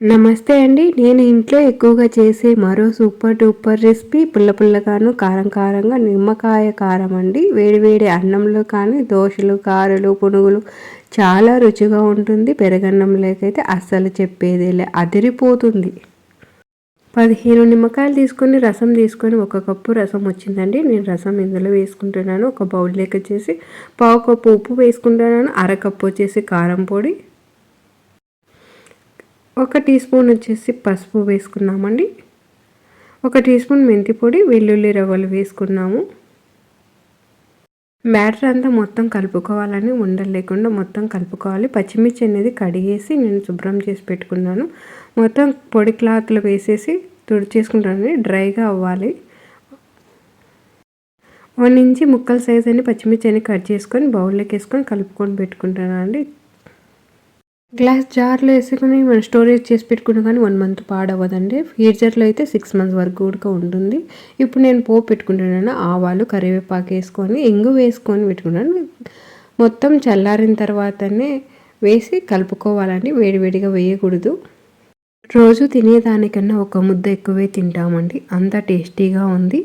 నమస్తే అండి. నేను ఇంట్లో ఎక్కువగా చేసే మరో సూపర్ డూపర్ రెసిపీ పుల్ల పుల్లగాను కారం కారంగా నిమ్మకాయ కారం అండి. వేడివేడి అన్నంలో కానీ దోశలు కారలు పునుగులు చాలా రుచిగా ఉంటుంది. పెరగన్నంలోకైతే అస్సలు చెప్పేదేలే అదిరిపోతుంది. పదిహేను నిమ్మకాయలు తీసుకొని రసం తీసుకొని ఒక కప్పు రసం వచ్చిందండి. నేను రసం ఇందులో వేసుకుంటున్నాను. ఒక బౌల్ లెక్క చేసి పావు కప్పు ఉప్పు వేసుకుంటున్నాను. అరకప్పు వచ్చేసి కారం పొడి. ఒక టీ స్పూన్ వచ్చేసి పసుపు వేసుకున్నామండి. ఒక టీ స్పూన్ మెంతి పొడి వెల్లుల్లి రవ్వలు వేసుకున్నాము. బ్యాటర్ అంతా మొత్తం కలుపుకోవాలని ఉండలు లేకుండా మొత్తం కలుపుకోవాలి. పచ్చిమిర్చి అనేది కడిగేసి నేను శుభ్రం చేసి పెట్టుకున్నాను. మొత్తం పొడి క్లాత్లు వేసేసి తుడిచేసుకుంటాను డ్రైగా అవ్వాలి. వన్ ఇంచి ముక్కల సైజ్ అని పచ్చిమిర్చి అని కట్ చేసుకొని బౌల్లోకి వేసుకొని కలుపుకొని పెట్టుకుంటాను అండి గ్లాస్ జార్లో వేసుకుని మనం స్టోరేజ్ చేసి పెట్టుకున్నా కానీ వన్ మంత్ పాడవదండి ఫ్రీజర్లో అయితే సిక్స్ మంత్స్ వరకు కూడా ఉంటుంది. ఇప్పుడు నేను పోపు పెట్టుకుంటున్నాను. ఆవాలు కరివేపాకు వేసుకొని ఎంగు వేసుకొని పెట్టుకున్నాను. మొత్తం చల్లారిన తర్వాతనే వేసి కలుపుకోవాలండి. వేడివేడిగా వేయకూడదు. రోజు తినేదానికన్నా ఒక ముద్ద ఎక్కువే తింటామండి. అంత టేస్టీగా ఉంది.